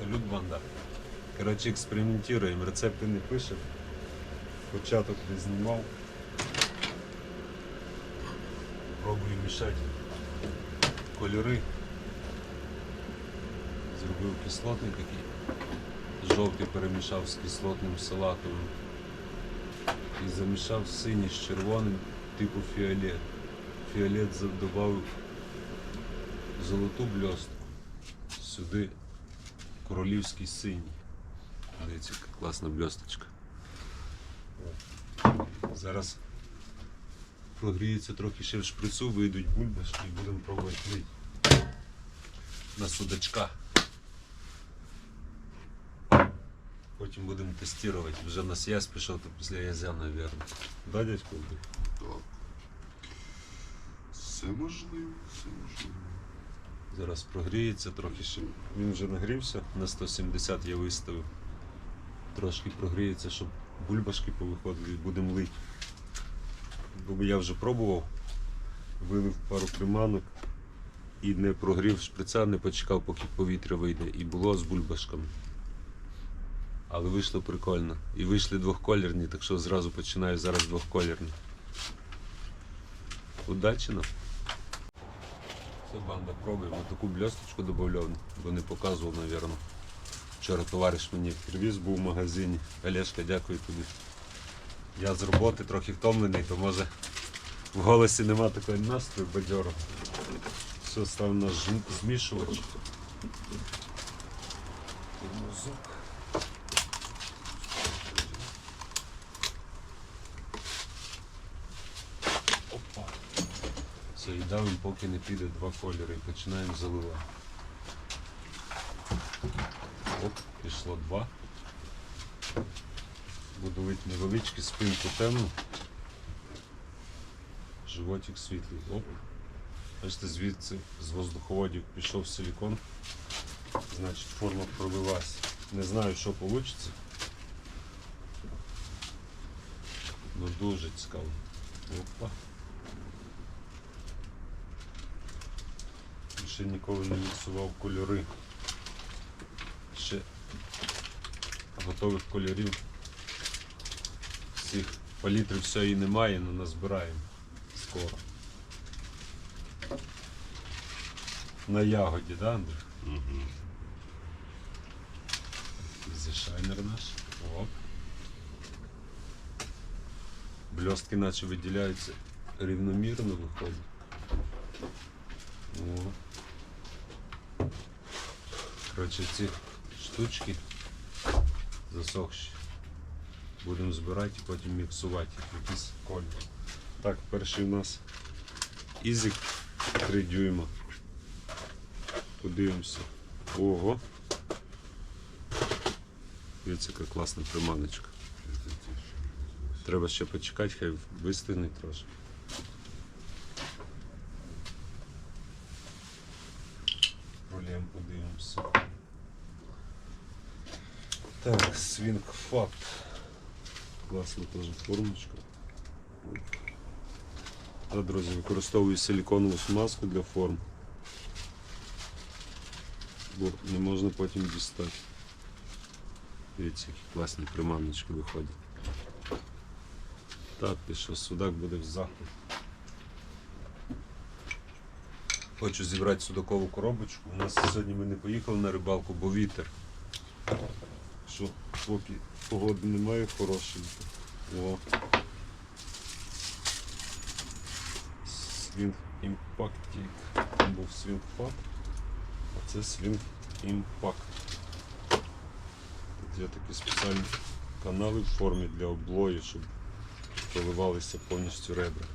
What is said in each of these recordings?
Салют, банда. Коротше, експериментуємо, рецепти не пишемо. Початок не знімав. Пробую мішати кольори. Зробив кислотний такий. Жовтий перемішав з кислотним салатовим. І замішав синій з червоним, типу фіолет. Фіолет додав золоту бльостку. Сюди королівський синій. Дивіться, яка класна бльосточка. Зараз прогріється трохи ще в шприцу, вийдуть бульбашки і будемо пробувати лить на судачка. Потім будемо тестувати. Вже на с'яз пішов, то після язя, мабуть. Да, дядько? Так. Все можливо, все можливо. Зараз прогріється трохи ще. Він вже нагрівся, на 170 я виставив. Трошки прогріється, щоб бульбашки повиходили, будемо лити. Бо я вже пробував, вилив пару приманок і не прогрів шприця, не почекав, поки повітря вийде. І було з бульбашками. Але вийшло прикольно. І вийшли двохколірні, так що зразу починаю зараз двохколірні. Удачі нам! Все, банда, пробуємо. Таку бльосточку додавав, бо не показував, мабуть. Вчора товариш мені привіз, був в магазині. Олешка, дякую тобі. Я з роботи трохи втомлений, то може в голосі нема такого настрою бадьору. Все, став жм- змішувач. Мазок. Опа. Все, давим, поки не піде два кольори. І починаємо заливати. Оп, пішло два. Буду лити невеличкий спинку темну. Животик світлий. Оп. Бачите, звідси з воздуховодів пішов силікон. Значить форма пробилась. Не знаю, що вийде. Ну дуже цікаво. Опа. Ще ніколи не міксував кольори. Ще готових кольорів. Всіх палітрів все і немає, але назбираємо скоро. На ягоді, да, Андрій? Угу. Зі шайнер наш. Оп. Блістки наче виділяються рівномірно виходить. О. Коротше, ці штучки засохші. Будемо збирати і потім міксувати в якийсь. Так, перший у нас ізик 3 дюйма. Подивимося. Ого. Дивіться, яка класна приманочка. Треба ще почекати, хай вистигне трошки. Пролєм подивимося. Так, свінг факт. Класна теж формочка. А, друзі, використовую силіконову смазку для форм. Бо не можна потім дістати. Дивіться, які класні приманочки виходять. Так, пішов, судак буде в захід. Хочу зібрати судакову коробочку. У нас сьогодні ми не поїхали на рибалку, бо вітер. Що поки погоди немає хорошенько. О. Свінг імпактік. Там був свінг фак, а це свінг імпакт. Тут є такі спеціальні канали в формі для облою, щоб проливалися повністю ребра.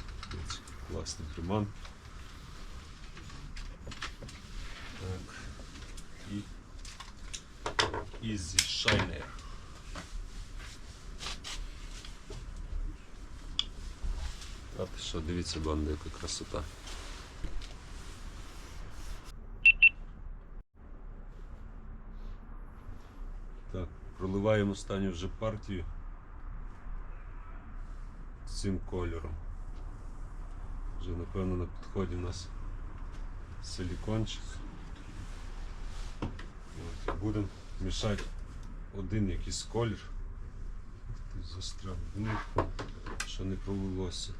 Класний приман. Так. І Easy Shiner. А ти що, дивіться, банда, яка красота. Так, проливаємо останню вже партію з цим кольором. Вже напевно на підході у нас силікончик. Будемо мішати один якийсь колір. Застряв в що не пролилося.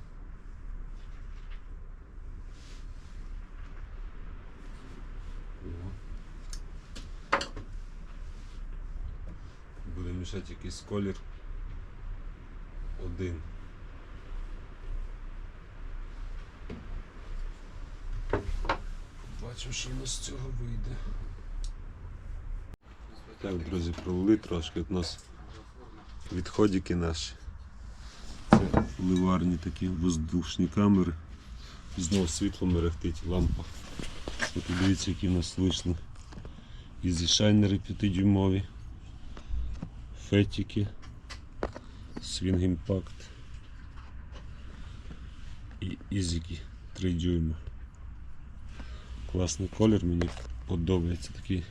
О. Буде мішати якийсь колір один. Бачимо, що в нас з цього вийде. Так, друзі, провели трошки. От у нас відходики наші. Це ливарні такі воздушні камери. Знову світло мерехтить, лампа. От дивіться, які в нас вийшли. Ізі шайнери 5-дюймові, фетики, Swing Impact і ізіки 3 дюйма. Класний колір, мені подобається такий.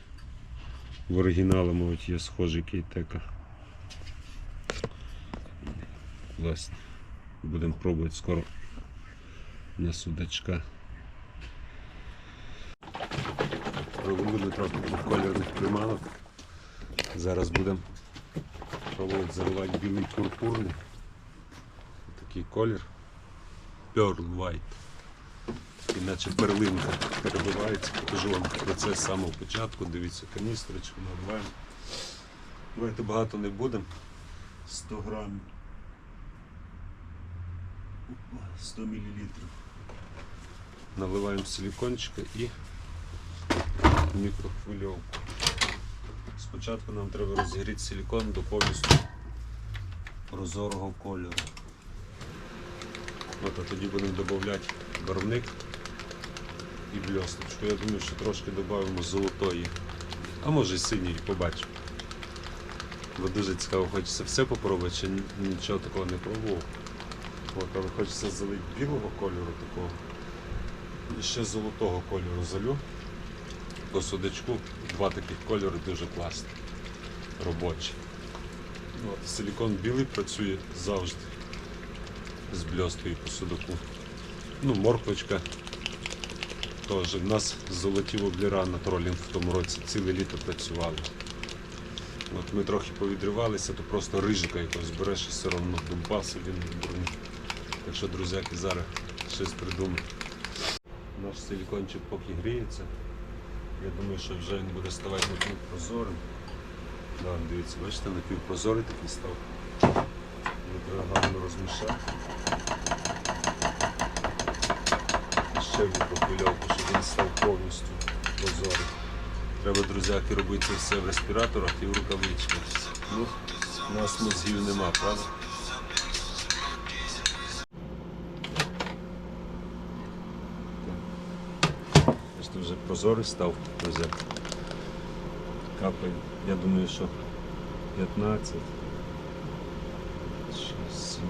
В оригіналі, мабуть, є схожий кейтека. Класний. Будемо пробувати скоро на судачка. Провели трохи кольорних приманок. Зараз будемо пробувати заливати білий пурпурний. Такий колір. Pearl White. Іначе перлинка перебивається. Покажу вам процес з самого початку. Дивіться каністрочку, наливаємо. Давайте багато не будемо. 100 грамів. 100 мл. Наливаємо силикончика і мікрохвильовку. Спочатку нам треба розігріти силикон до повністю прозорого кольору. От, а тоді будемо додавати барвник і бльосточку. Я думаю, що трошки додамо золотої, а може синьої, побачимо. Бо дуже цікаво, хочеться все попробувати, ще нічого такого не пробував. От, але хочеться залити білого кольору такого. І ще золотого кольору залю. По судачку два таких кольори дуже класні. Робочі. От, силікон білий працює завжди з бльосткою по судаку. Ну, морквочка теж. У нас золоті воблера на тролінг в тому році ціле літо працювали. От ми трохи повідривалися, то просто рижика якось береш і все одно думпався він дурний. Так що, друзяки, зараз щось придумаємо. Наш силікончик поки гріється. Я думаю, що вже він буде ставати напівпрозорим. Да, дивіться, бачите, напівпрозорий такий став. Треба гарно розмішати. В мікрохвильовку, щоб він став повністю прозорий. Треба, друзяки, робити все в респіраторах і в рукавичках. Ну, у нас мозгів нема, правда? Вже прозорий став друзяк. Капає. Я думаю, що 15. 6, 7,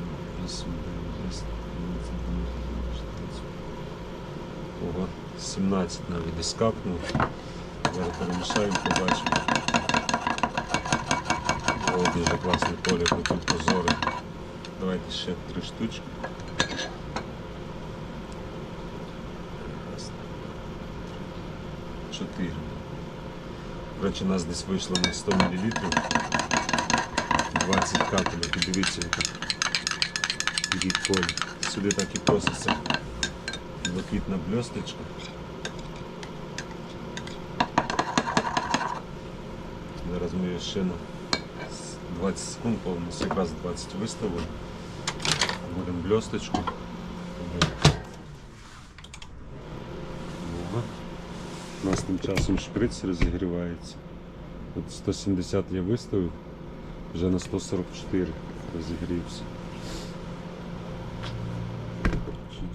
8, 9, 10, 11, 12, 14. Ого, 17 навіть десь капнув. Зараз перемішаємо, побачимо. О, дуже класний колір, такий прозорий. Давайте ще три штучки. Чотири. Речі, у нас десь вийшло на 100 мл. 20 капелек. І дивіться, який колір. Сюди так і проситься блакитна бльосточка. Зараз ми її ще на 20 секунд повністю, якраз 20 виставимо. Будемо бльосточку. Ага. У нас тим часом шприц розігрівається. От 170 я виставив, вже на 144 розігрівся.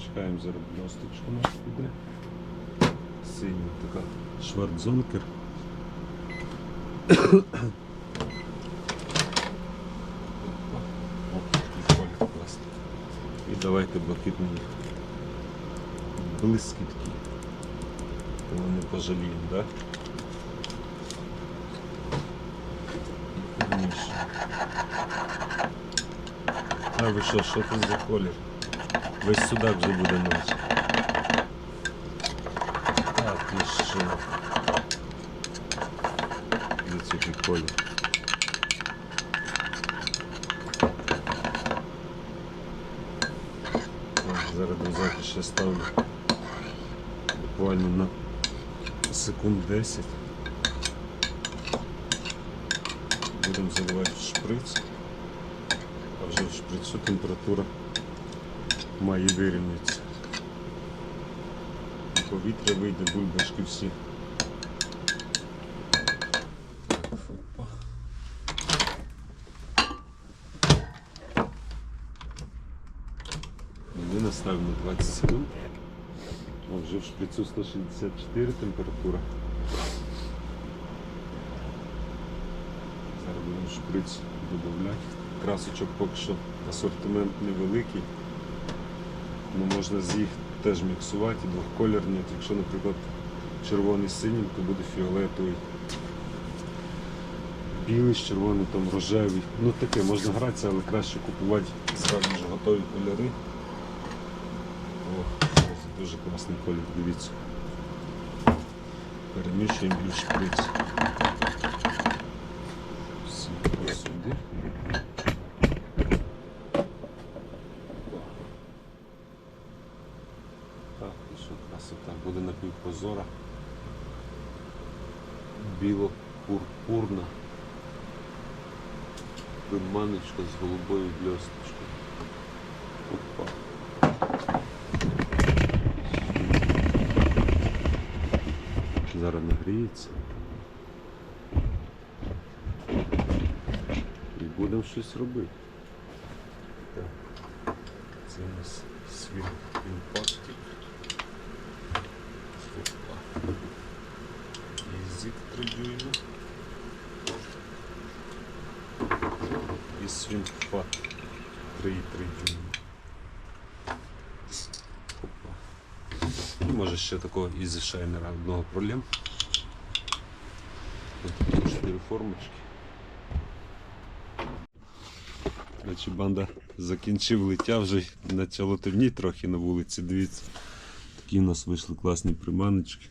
Чекаємо зараз бльосточку у нас піде. Синя така шварцзонкер. О, такий колір класний. І давайте блакитні блискітки. Ми не пожаліємо, так? Да? І перемішуємо. А ви що, що це за колір? Весь судак вже буде ночь. Так, і що? Дивіться, який колір. Зараз друзяки ще ставлю буквально на секунд 10. Будемо заливати шприц. А вже в шприцу температура має вирівнятися. Повітря вийде, бульбашки всі. Ми наставимо на 20 секунд. А вже в шприцу 164 температура. Зараз будемо шприц додавати. Красочок поки що асортимент невеликий. Ну, можна з їх теж міксувати, двохколірні. Якщо, наприклад, червоний з синім, то буде фіолетовий. Білий з червоним, там рожевий. Ну таке, можна гратися, але краще купувати зразу ж готові кольори. О, це дуже класний колір, дивіться. Перемішуємо і шприц. Всі сюди. Так, і що красота. Напівпрозора. Біло-пурпурна. Приманочка з голубою блісточкою. Опа. Зараз нагріється. І будемо щось робити. Так. Це у нас свій імпактик. Язик 3 дюйма. І свінфат 3,3 дюйма. Опа. І може ще такого із шайнера одного пролем. Ось такі чотири формочки. Значить, банда закінчив лиття, вже почало темніти трохи на вулиці. Дивіться. Такі у нас вийшли класні приманочки.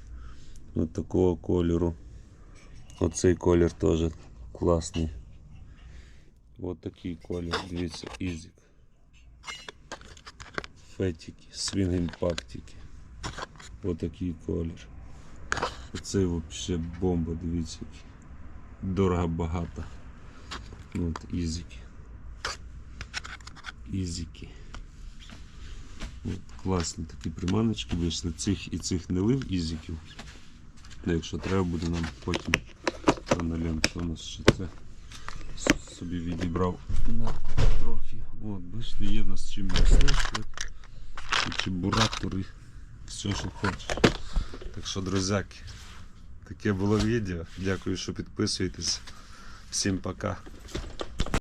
Ось такого кольору. Оцей колір теж класний. Ось такий колір, дивіться, ізик. Фетики, свінг імпактики. Ось такий колір. Оцей взагалі бомба, дивіться. Дорого багато. От ізики. Ізики. От, класні такі приманочки вийшли. Цих і цих не лив ізиків. Якщо треба буде нам потім на ленту у нас ще це собі відібрав на трохи. От, бачите, є в нас чим м'яснешник, чи буратори, все, що хочеш. Так що, друзяки, таке було відео. Дякую, що підписуєтесь. Всім пока.